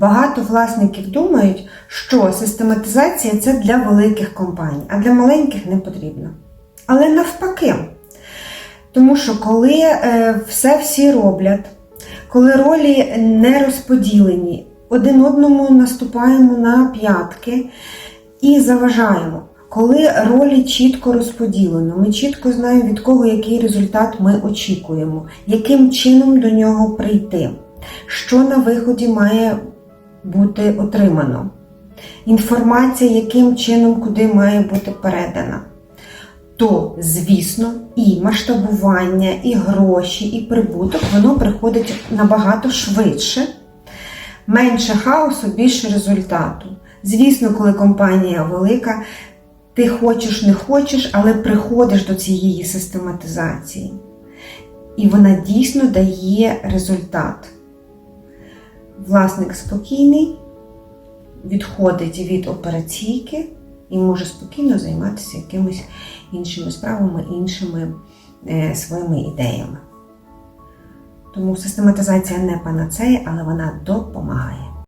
Багато власників думають, що систематизація це для великих компаній, а для маленьких не потрібно. Але навпаки. Тому що коли е, все всі роблять, коли ролі не розподілені, один одному наступаємо на п'ятки і заважаємо. Коли ролі чітко розподілено, ми чітко знаємо, від кого який результат ми очікуємо, яким чином до нього прийти, що на виході має бути отримано, інформація, яким чином куди має бути передана. То, звісно, і масштабування, і гроші, і прибуток воно приходить набагато швидше, менше хаосу, більше результату. Звісно, коли компанія велика, ти хочеш, не хочеш, але приходиш до цієї систематизації. І вона дійсно дає результат. Власник спокійний, відходить від операційки і може спокійно займатися якимись іншими справами, іншими е, своїми ідеями. Тому систематизація не панацея, але вона допомагає.